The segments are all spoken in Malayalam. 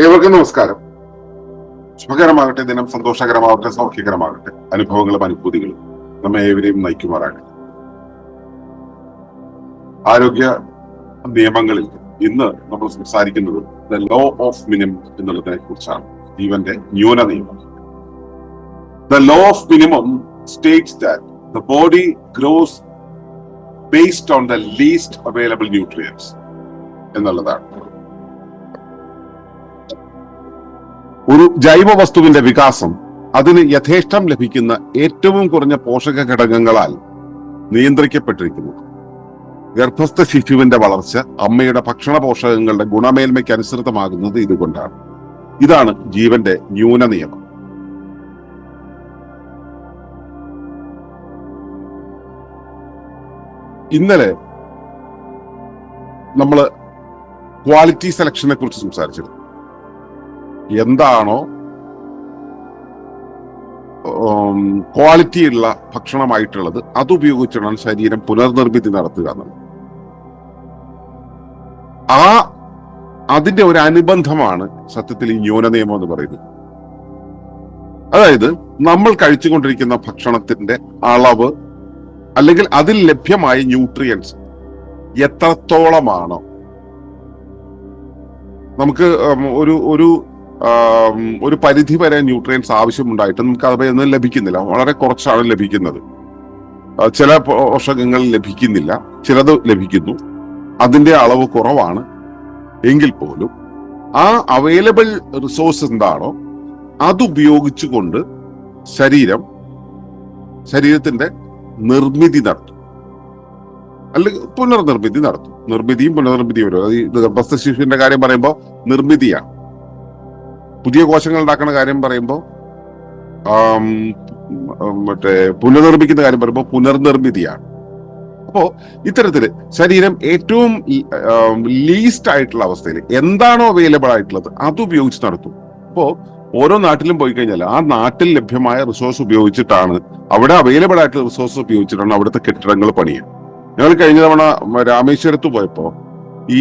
ഏവർക്കും നമസ്കാരം. ശുഭകരമാകട്ടെ ദിനം സന്തോഷകരമാകട്ടെ സൗഖ്യകരമാകട്ടെ അനുഭവങ്ങളും അനുഭൂതികളും നമ്മെ ഏവരെയും നയിക്കുമാറാകട്ടെ. ആരോഗ്യ നിയമങ്ങളിൽ ഇന്ന് നമ്മൾ സംസാരിക്കുന്നത് ദ ലോ ഓഫ് മിനിമം എന്നുള്ളതിനെ കുറിച്ചാണ്. ജീവന്റെ ന്യൂന നിയമം. The law of minimum states that the body grows based on the least available nutrients എന്നുള്ളതാണ്. ഒരു ജൈവ വസ്തുവിന്റെ വികാസം അതിന് യഥേഷ്ടം ലഭിക്കുന്ന ഏറ്റവും കുറഞ്ഞ പോഷക ഘടകങ്ങളാൽ നിയന്ത്രിക്കപ്പെട്ടിരിക്കുന്നു. ഗർഭസ്ഥ ശിശുവിന്റെ വളർച്ച അമ്മയുടെ ഭക്ഷണ പോഷകങ്ങളുടെ ഗുണമേന്മയ്ക്ക് അനുസൃതമാകുന്നത് ഇതുകൊണ്ടാണ്. ഇതാണ് ജീവന്റെ ന്യൂന നിയമം. ഇന്നലെ നമ്മൾ ക്വാളിറ്റി സെലക്ഷനെ കുറിച്ച് സംസാരിച്ചിരുന്നു. എന്താണോ ക്വാളിറ്റി ഉള്ള ഭക്ഷണമായിട്ടുള്ളത് അത് ഉപയോഗിച്ചാണ് ശരീരം പുനർനിർമ്മിതി നടത്തുക എന്നുള്ളത്. ആ അതിന്റെ ഒരു അനുബന്ധമാണ് സത്യത്തിൽ ഈ ന്യൂന നിയമം എന്ന് പറയുന്നത്. അതായത് നമ്മൾ കഴിച്ചുകൊണ്ടിരിക്കുന്ന ഭക്ഷണത്തിന്റെ അളവ് അല്ലെങ്കിൽ അതിൽ ലഭ്യമായ ന്യൂട്രിയൻസ് എത്രത്തോളമാണോ. നമുക്ക് ഒരു ഒരു ഒരു പരിധി വരെ ന്യൂട്രിയൻസ് ആവശ്യമുണ്ടായിട്ട് നമുക്ക് അവയൊന്നും ലഭിക്കുന്നില്ല. വളരെ കുറച്ചാണ് ലഭിക്കുന്നത്. ചില പോഷകങ്ങൾ ലഭിക്കുന്നില്ല. ചിലത് ലഭിക്കുന്നു. അതിന്റെ അളവ് കുറവാണ്. എങ്കിൽ പോലും ആ അവൈലബിൾ റിസോഴ്സ് എന്താണോ അതുപയോഗിച്ചുകൊണ്ട് ശരീരം ശരീരത്തിന്റെ നിർമ്മിതി നടത്തും. അല്ലെങ്കിൽ പുനർനിർമ്മിതി നടത്തും. നിർമ്മിതിയും പുനർനിർമ്മിതിയും വരും. അത് ഗർഭസ്ഥ ശിശുവിന്റെ കാര്യം പറയുമ്പോൾ നിർമ്മിതിയാണ്. പുതിയ കോശങ്ങൾ ഉണ്ടാക്കുന്ന കാര്യം പറയുമ്പോൾ മറ്റേ പുനർനിർമ്മിക്കുന്ന കാര്യം പറയുമ്പോൾ പുനർനിർമ്മിതിയാണ്. അപ്പോ ഇത്തരത്തിൽ ശരീരം ഏറ്റവും ലീസ്റ്റ് ആയിട്ടുള്ള അവസ്ഥയിൽ എന്താണോ അവൈലബിൾ ആയിട്ടുള്ളത് അത് ഉപയോഗിച്ച് നടത്തും. അപ്പോ ഓരോ നാട്ടിലും പോയി കഴിഞ്ഞാൽ ആ നാട്ടിൽ ലഭ്യമായ റിസോഴ്സ് ഉപയോഗിച്ചിട്ടാണ് അവിടെ അവൈലബിൾ ആയിട്ടുള്ള റിസോഴ്സ് ഉപയോഗിച്ചിട്ടാണ് അവിടുത്തെ കെട്ടിടങ്ങൾ പണിയുക. ഞങ്ങൾ കഴിഞ്ഞ തവണ രാമേശ്വരത്ത് പോയപ്പോ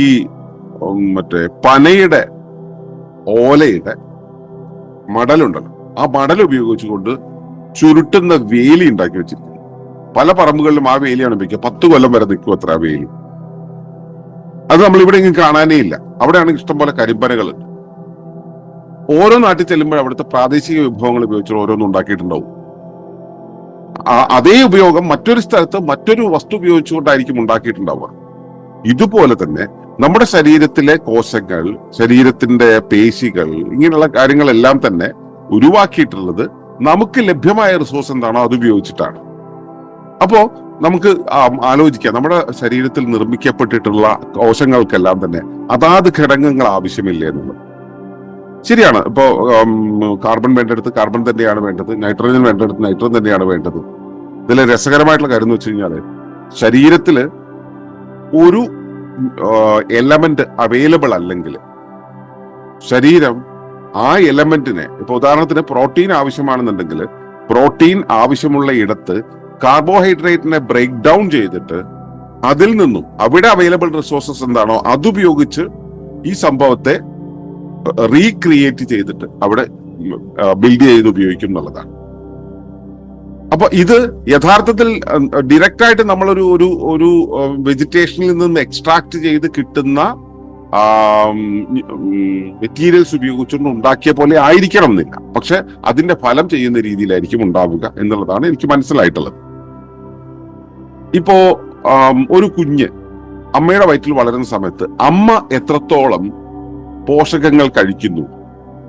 ഈ മറ്റേ പനയുടെ ഓലയുടെ മടലുണ്ടല്ലോ. ആ മടൽ ഉപയോഗിച്ചുകൊണ്ട് ചുരുട്ടുന്ന വേലി ഉണ്ടാക്കി വെച്ചിരിക്കുന്നു. പല പറമ്പുകളിലും ആ വേലിയാണ് ഉപയോഗിക്കുക പത്ത് കൊല്ലം വരെ നിൽക്കും അത്ര ആ വേലി. അത് നമ്മൾ ഇവിടെ ഇങ്ങനെ കാണാനേ ഇല്ല. അവിടെയാണ് ഇഷ്ടംപോലെ കരിമ്പനകളുണ്ട് ഓരോ നാട്ടിൽ ചെല്ലുമ്പോൾ അവിടുത്തെ പ്രാദേശിക വിഭവങ്ങൾ ഉപയോഗിച്ച് ഓരോന്നും ഉണ്ടാക്കിയിട്ടുണ്ടാവും. അതേ ഉപയോഗം മറ്റൊരു സ്ഥലത്ത് മറ്റൊരു വസ്തു ഉപയോഗിച്ചുകൊണ്ടായിരിക്കും ഉണ്ടാക്കിയിട്ടുണ്ടാവുക. ഇതുപോലെ തന്നെ നമ്മുടെ ശരീരത്തിലെ കോശങ്ങൾ ശരീരത്തിന്റെ പേശികൾ ഇങ്ങനെയുള്ള കാര്യങ്ങളെല്ലാം തന്നെ ഉരുവാക്കിയിട്ടുള്ളത് നമുക്ക് ലഭ്യമായ റിസോഴ്സ് എന്താണോ അത് ഉപയോഗിച്ചിട്ടാണ്. അപ്പോ നമുക്ക് ആലോചിക്കാം. നമ്മുടെ ശരീരത്തിൽ നിർമ്മിക്കപ്പെട്ടിട്ടുള്ള കോശങ്ങൾക്കെല്ലാം തന്നെ അതാത് ഘടകങ്ങൾ ആവശ്യമില്ല എന്നുള്ളത്. ശരിയാണ്. ഇപ്പോ കാർബൺ വേണ്ടടുത്ത് കാർബൺ തന്നെയാണ് വേണ്ടത്. നൈട്രജൻ വേണ്ടടുത്ത് നൈട്രജൻ തന്നെയാണ് വേണ്ടത്. ഇതിൽ രസകരമായിട്ടുള്ള കാര്യം എന്ന് വെച്ച് കഴിഞ്ഞാൽ ശരീരത്തിൽ ഒരു എലമെന്റ് അവൈലബിൾ അല്ലെങ്കിൽ ശരീരം ആ എലമെന്റിനെ ഇപ്പൊ ഉദാഹരണത്തിന് പ്രോട്ടീൻ ആവശ്യമാണെന്നുണ്ടെങ്കിൽ പ്രോട്ടീൻ ആവശ്യമുള്ള ഇടത്ത് കാർബോഹൈഡ്രേറ്റിനെ ബ്രേക്ക് ഡൗൺ ചെയ്തിട്ട് അതിൽ നിന്നും അവിടെ അവൈലബിൾ റിസോഴ്സസ് എന്താണോ അതുപയോഗിച്ച് ഈ സംഭവത്തെ റീക്രിയേറ്റ് ചെയ്തിട്ട് അവിടെ ബിൽഡ് ചെയ്ത് ഉപയോഗിക്കും എന്നുള്ളതാണ്. അപ്പൊ ഇത് യഥാർത്ഥത്തിൽ ഡയറക്റ്റ് ആയിട്ട് നമ്മളൊരു ഒരു ഒരു വെജിറ്റേഷനിൽ നിന്ന് എക്സ്ട്രാക്ട് ചെയ്ത് കിട്ടുന്ന മെറ്റീരിയൽസ് ഉപയോഗിച്ചുകൊണ്ട് ഉണ്ടാക്കിയ പോലെ ആയിരിക്കണം എന്നില്ല. പക്ഷെ അതിന്റെ ഫലം ചെയ്യുന്ന രീതിയിലായിരിക്കും ഉണ്ടാവുക എന്നുള്ളതാണ് എനിക്ക് മനസ്സിലായിട്ടുള്ളത്. ഇപ്പോ ഒരു കുഞ്ഞ് അമ്മയുടെ വയറ്റിൽ വളരുന്ന സമയത്ത് അമ്മ എത്രത്തോളം പോഷകങ്ങൾ കഴിക്കുന്നു?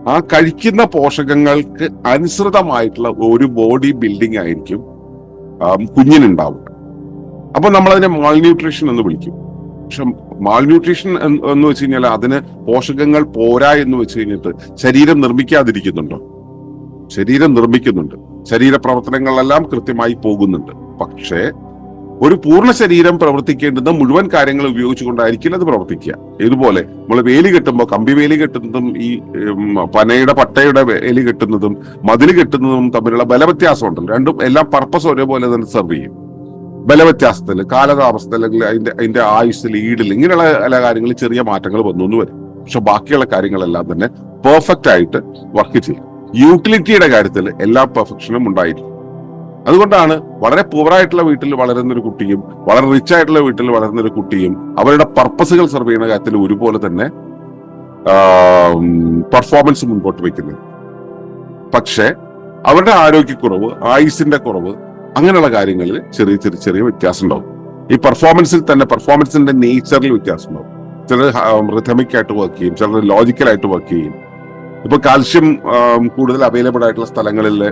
ആ കഴിക്കുന്ന പോഷകങ്ങൾക്ക് അനുസൃതമായിട്ടുള്ള ഒരു ബോഡി ബിൽഡിംഗ് ആയിരിക്കും കുഞ്ഞിനുണ്ടാവുക. അപ്പൊ നമ്മൾ അതിനെ മാൾന്യൂട്രീഷൻ എന്ന് വിളിക്കും. പക്ഷെ മാൾന്യൂട്രീഷൻ എന്ന് വെച്ച് കഴിഞ്ഞാൽ അതിന് പോഷകങ്ങൾ പോരാ എന്ന് വെച്ച് കഴിഞ്ഞിട്ട് ശരീരം നിർമ്മിക്കാതിരിക്കുന്നുണ്ടോ? ശരീരം നിർമ്മിക്കുന്നുണ്ട്. ശരീര പ്രവർത്തനങ്ങളെല്ലാം കൃത്യമായി പോകുന്നുണ്ട്. പക്ഷേ ഒരു പൂർണ ശരീരം പ്രവർത്തിക്കേണ്ടുന്ന മുഴുവൻ കാര്യങ്ങൾ ഉപയോഗിച്ചുകൊണ്ടായിരിക്കില്ല അത് പ്രവർത്തിക്കുക. ഇതുപോലെ നമ്മൾ വേലി കെട്ടുമ്പോൾ കമ്പി വേലി കെട്ടുന്നതും ഈ പനയുടെ പട്ടയുടെ വേലി കെട്ടുന്നതും മതിൽ കെട്ടുന്നതും തമ്മിലുള്ള ബലവ്യത്യാസം ഉണ്ടല്ലോ. രണ്ടും എല്ലാം പർപ്പസ് ഒരേപോലെ തന്നെ സെർവ് ചെയ്യും. ബലവ്യത്യാസത്തിൽ കാലതാമസത്തിൽ അല്ലെങ്കിൽ അതിന്റെ അതിന്റെ ആയുസ്സിൽ ഈടിൽ ഇങ്ങനെയുള്ള പല കാര്യങ്ങളിൽ ചെറിയ മാറ്റങ്ങൾ വന്നു വരും. പക്ഷെ ബാക്കിയുള്ള കാര്യങ്ങളെല്ലാം തന്നെ പെർഫെക്റ്റ് ആയിട്ട് വർക്ക് ചെയ്യും. യൂട്ടിലിറ്റിയുടെ കാര്യത്തിൽ എല്ലാ പെർഫെക്ഷനും ഉണ്ടായിരിക്കും അതുകൊണ്ടാണ് വളരെ പൂവറായിട്ടുള്ള വീട്ടിൽ വളരുന്ന ഒരു കുട്ടിയും വളരെ റിച്ച് ആയിട്ടുള്ള വീട്ടിൽ വളരുന്ന ഒരു കുട്ടിയും അവരുടെ പർപ്പസുകൾ സെർവ് ചെയ്യുന്ന കാര്യത്തിൽ ഒരുപോലെ തന്നെ പെർഫോമൻസ് മുൻപോട്ട് വയ്ക്കുന്നത്. പക്ഷെ അവരുടെ ആരോഗ്യക്കുറവ് ആയുസിന്റെ കുറവ് അങ്ങനെയുള്ള കാര്യങ്ങളിൽ ചെറിയ ചെറിയ ചെറിയ വ്യത്യാസം ഉണ്ടാവും ഈ പെർഫോമൻസിൽ തന്നെ പെർഫോമൻസിന്റെ നേച്ചറിൽ വ്യത്യാസം ഉണ്ടാവും ചിലർ റിഥമിക്കായിട്ട് വർക്ക് ചെയ്യും ചിലർ ലോജിക്കലായിട്ട് വർക്ക് ചെയ്യും. ഇപ്പൊ കാൽഷ്യം കൂടുതൽ അവൈലബിൾ ആയിട്ടുള്ള സ്ഥലങ്ങളിലെ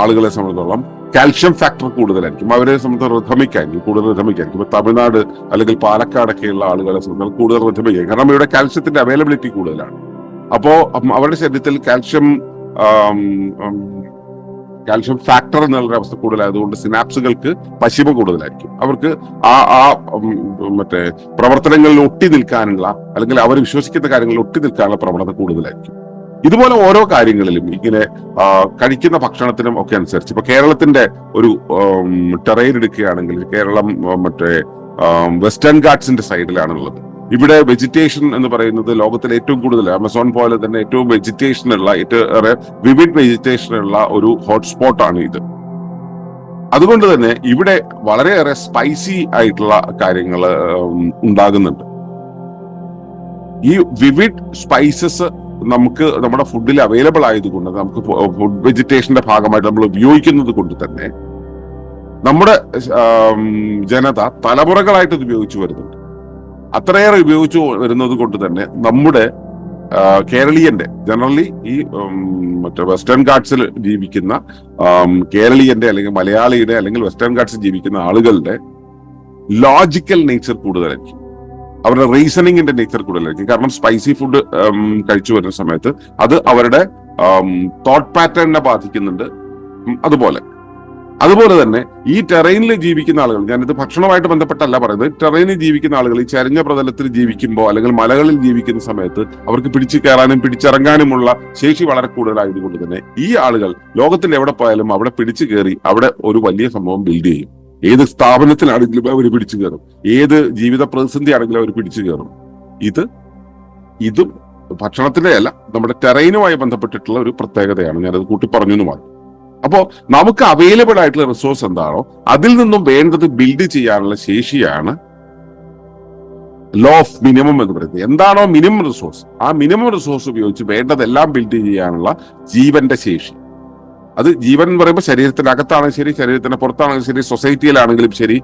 ആളുകളെ സംബന്ധിച്ചോളം കാൽഷ്യം ഫാക്ടർ കൂടുതലായിരിക്കും. അവരെ സംബന്ധിച്ച് റിഥമിക്കായിരിക്കും കൂടുതൽ റിഥമിക്കായിരിക്കും ഇപ്പൊ തമിഴ്നാട് അല്ലെങ്കിൽ പാലക്കാടൊക്കെയുള്ള ആളുകളെ സംബന്ധിച്ച് കൂടുതൽ റിഥമിക്കായിരിക്കും കാരണം ഇവിടെ കാൽഷ്യത്തിന്റെ അവൈലബിലിറ്റി കൂടുതലാണ്. അപ്പോ അവരുടെ ശരീരത്തിൽ കാൽഷ്യം കാൽഷ്യം ഫാക്ടർ എന്നുള്ള അവസ്ഥ കൂടുതലായതുകൊണ്ട് സിനാപ്സുകൾക്ക് പശിമ കൂടുതലായിരിക്കും. അവർക്ക് ആ ആ മറ്റേ പ്രവർത്തനങ്ങളിൽ ഒട്ടി നിൽക്കാനുള്ള അല്ലെങ്കിൽ അവർ വിശ്വസിക്കുന്ന കാര്യങ്ങളിൽ ഒട്ടി നിൽക്കാനുള്ള പ്രവണത കൂടുതലായിരിക്കും. ഇതുപോലെ ഓരോ കാര്യങ്ങളിലും ഇങ്ങനെ കഴിക്കുന്ന ഭക്ഷണത്തിനും ഒക്കെ അനുസരിച്ച്. ഇപ്പൊ കേരളത്തിന്റെ ഒരു ടെറൈൻ എടുക്കുകയാണെങ്കിൽ കേരളം മറ്റേ വെസ്റ്റേൺ ഗാർഡ്സിന്റെ സൈഡിലാണുള്ളത്. ഇവിടെ വെജിറ്റേഷൻ എന്ന് പറയുന്നത് ലോകത്തിലെ ഏറ്റവും കൂടുതൽ ആമസോൺ പോലെ തന്നെ ഏറ്റവും വെജിറ്റേഷൻ ഉള്ള ഏറ്റവും വിവിഡ് വെജിറ്റേഷൻ ഉള്ള ഒരു ഹോട്ട്സ്പോട്ടാണ് ഇത്. അതുകൊണ്ട് തന്നെ ഇവിടെ വളരെയേറെ സ്പൈസി ആയിട്ടുള്ള കാര്യങ്ങൾ ഉണ്ടാകുന്നുണ്ട്. ഈ വിവിഡ് സ്പൈസസ് നമുക്ക് നമ്മുടെ ഫുഡിൽ അവൈലബിൾ ആയതുകൊണ്ട് നമുക്ക് ഫുഡ് വെജിറ്റേഷന്റെ ഭാഗമായിട്ട് നമ്മൾ ഉപയോഗിക്കുന്നത് കൊണ്ട് തന്നെ നമ്മുടെ ജനത തലമുറകളായിട്ട് ഉപയോഗിച്ചു വരുന്നുണ്ട്. അത്രയേറെ ഉപയോഗിച്ചു വരുന്നത് കൊണ്ട് തന്നെ നമ്മുടെ കേരളീയന്റെ ജനറലി ഈ മറ്റേ വെസ്റ്റേൺ ഗാർഡ്സിൽ ജീവിക്കുന്ന കേരളീയന്റെ അല്ലെങ്കിൽ മലയാളിയുടെ അല്ലെങ്കിൽ വെസ്റ്റേൺ ഗാർഡ്സിൽ ജീവിക്കുന്ന ആളുകളുടെ ലോജിക്കൽ നേച്ചർ കൂടുതലായിരിക്കും. അവരുടെ റീസണിങ്ങിന്റെ നേച്ചർ കൂടുതലായിരിക്കും. കാരണം സ്പൈസി ഫുഡ് കഴിച്ചു വരുന്ന സമയത്ത് അത് അവരുടെ തോട്ട് പാറ്റേണിനെ ബാധിക്കുന്നുണ്ട്. അതുപോലെ. അതുപോലെ തന്നെ ഈ ടെറൈനിൽ ജീവിക്കുന്ന ആളുകൾ ഞാനിത് ഭക്ഷണവുമായിട്ട് ബന്ധപ്പെട്ടല്ല പറയുന്നത്. ടെറൈനിൽ ജീവിക്കുന്ന ആളുകൾ ഈ ചരിഞ്ഞ പ്രതലത്തിൽ ജീവിക്കുമ്പോൾ അല്ലെങ്കിൽ മലകളിൽ ജീവിക്കുന്ന സമയത്ത് അവർക്ക് പിടിച്ചു കയറാനും പിടിച്ചിറങ്ങാനുമുള്ള ശേഷി വളരെ കൂടുതലായതുകൊണ്ട് തന്നെ ഈ ആളുകൾ ലോകത്തിൽ എവിടെ പോയാലും അവിടെ പിടിച്ചു കയറി അവിടെ ഒരു വലിയ സംഭവം ബിൽഡ് ചെയ്യും. ഏത് സ്ഥാപനത്തിലാണെങ്കിലും അവർ പിടിച്ചു കയറും. ഏത് ജീവിത പ്രതിസന്ധി ആണെങ്കിലും അവർ പിടിച്ചു കയറും. ഇത് ഇതും ഭക്ഷണത്തിന്റെ അല്ല നമ്മുടെ ടെറൈനുമായി ബന്ധപ്പെട്ടിട്ടുള്ള ഒരു പ്രത്യേകതയാണ്. ഞാനത് കൂട്ടി പറഞ്ഞു എന്ന് മാത്രം. അപ്പോ നമുക്ക് അവൈലബിൾ ആയിട്ടുള്ള റിസോഴ്സ് എന്താണോ അതിൽ നിന്നും വേണ്ടത് ബിൽഡ് ചെയ്യാനുള്ള ശേഷിയാണ് ലോ ഓഫ് മിനിമം എന്ന് പറയുന്നത്. എന്താണോ മിനിമം റിസോഴ്സ് ആ മിനിമം റിസോഴ്സ് ഉപയോഗിച്ച് വേണ്ടതെല്ലാം ബിൽഡ് ചെയ്യാനുള്ള ജീവന്റെ ശേഷി. അത് ജീവൻ എന്ന് പറയുമ്പോൾ ശരീരത്തിനകത്താണെങ്കിലും ശരി ശരീരത്തിന് പുറത്താണെങ്കിലും ശരി സൊസൈറ്റിയിലാണെങ്കിലും ശരി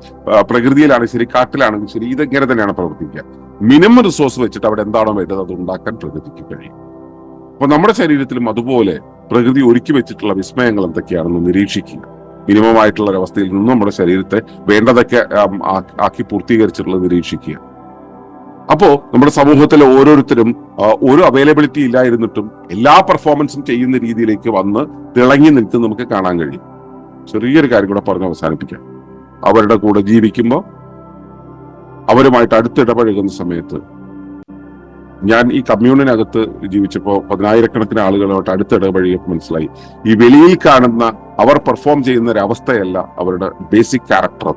പ്രകൃതിയിലാണെങ്കിലും ശരി കാട്ടിലാണെങ്കിലും ശരി ഇതെങ്ങനെ തന്നെയാണ് പ്രവർത്തിക്കുക? മിനിമം റിസോഴ്സ് വെച്ചിട്ട് അവിടെ എന്താണോ വേണ്ടത് അത് ഉണ്ടാക്കാൻ പ്രകൃതിക്ക് കഴിയും. അപ്പൊ നമ്മുടെ ശരീരത്തിലും അതുപോലെ പ്രകൃതി ഒരുക്കി വെച്ചിട്ടുള്ള വിസ്മയങ്ങൾ എന്തൊക്കെയാണെന്ന് നിരീക്ഷിക്കുക. മിനിമമായിട്ടുള്ള ഒരു അവസ്ഥയിൽ നിന്നും നമ്മുടെ ശരീരത്തെ വേണ്ടതൊക്കെ ആക്കി പൂർത്തീകരിച്ചിട്ടുള്ളത് നിരീക്ഷിക്കുക. അപ്പോ നമ്മുടെ സമൂഹത്തിലെ ഓരോരുത്തരും ഒരു അവൈലബിലിറ്റി ഇല്ലായിരുന്നിട്ടും എല്ലാ പെർഫോമൻസും ചെയ്യുന്ന രീതിയിലേക്ക് വന്ന് തിളങ്ങി നിൽക്കുന്ന നമുക്ക് കാണാൻ കഴിയും. ചെറിയൊരു കാര്യം കൂടെ പറഞ്ഞ് അവസാനിപ്പിക്കാം. അവരുടെ കൂടെ ജീവിക്കുമ്പോൾ അവരുമായിട്ട് അടുത്തിടപഴകുന്ന സമയത്ത് ഞാൻ ഈ കമ്മ്യൂണിനകത്ത് ജീവിച്ചപ്പോൾ പതിനായിരക്കണക്കിന് ആളുകളുമായിട്ട് അടുത്തിടപഴകിയപ്പോൾ മനസ്സിലായി. ഈ വെളിയിൽ കാണുന്ന അവർ പെർഫോം ചെയ്യുന്ന ഒരു അവസ്ഥയല്ല അവരുടെ ബേസിക് ക്യാരക്ടർ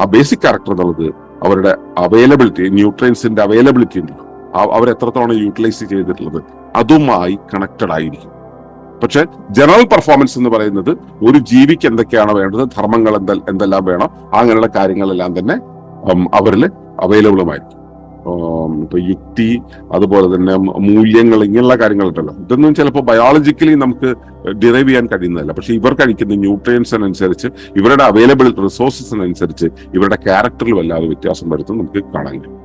ആ ബേസിക് ക്യാരക്ടർ എന്നുള്ളത് അവരുടെ അവൈലബിലിറ്റി ന്യൂട്രിയൻസിന്റെ അവൈലബിലിറ്റി ഉണ്ടല്ലോ. അവരെത്രത്തോളം യൂട്ടിലൈസ് ചെയ്തിട്ടുള്ളത്? അതുമായി കണക്റ്റഡ് ആയിരിക്കും. പക്ഷെ ജനറൽ പെർഫോമൻസ് എന്ന് പറയുന്നത് ഒരു ജീവിക്ക് എന്തൊക്കെയാണ് വേണ്ടത് ധർമ്മങ്ങൾ എന്തെ എന്തെല്ലാം വേണം അങ്ങനെയുള്ള കാര്യങ്ങളെല്ലാം തന്നെ അവരിൽ അവൈലബിളുമായിരിക്കും ഇപ്പൊ യുക്തി അതുപോലെ തന്നെ മൂല്യങ്ങൾ ഇങ്ങനെയുള്ള കാര്യങ്ങളുണ്ടല്ലോ ഇതൊന്നും ചിലപ്പോൾ ബയോളജിക്കലി നമുക്ക് ഡിറൈവ് ചെയ്യാൻ കഴിയുന്നതല്ല. പക്ഷെ ഇവർ കഴിക്കുന്ന ന്യൂട്രിയൻസിനനുസരിച്ച് ഇവരുടെ അവൈലബിൾ റിസോഴ്സസിനനുസരിച്ച് ഇവരുടെ ക്യാരക്ടറിൽ വല്ലാതെ വ്യത്യാസം വരുത്തും നമുക്ക് കാണാൻ കഴിയും.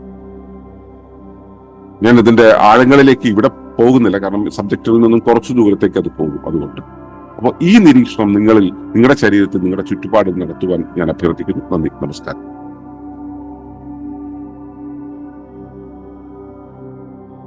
ഞാൻ ഇതിന്റെ ആഴങ്ങളിലേക്ക് ഇവിടെ പോകുന്നില്ല. കാരണം സബ്ജക്റ്റിൽ നിന്നും കുറച്ചു ദൂരത്തേക്ക് അത് പോകും അതുകൊണ്ട്. അപ്പോൾ ഈ നിരീക്ഷണം നിങ്ങളിൽ നിങ്ങളുടെ ശരീരത്തിൽ നിങ്ങളുടെ ചുറ്റുപാടിൽ നടത്തുവാൻ ഞാൻ അഭ്യർത്ഥിക്കുന്നു. നന്ദി. നമസ്കാരം.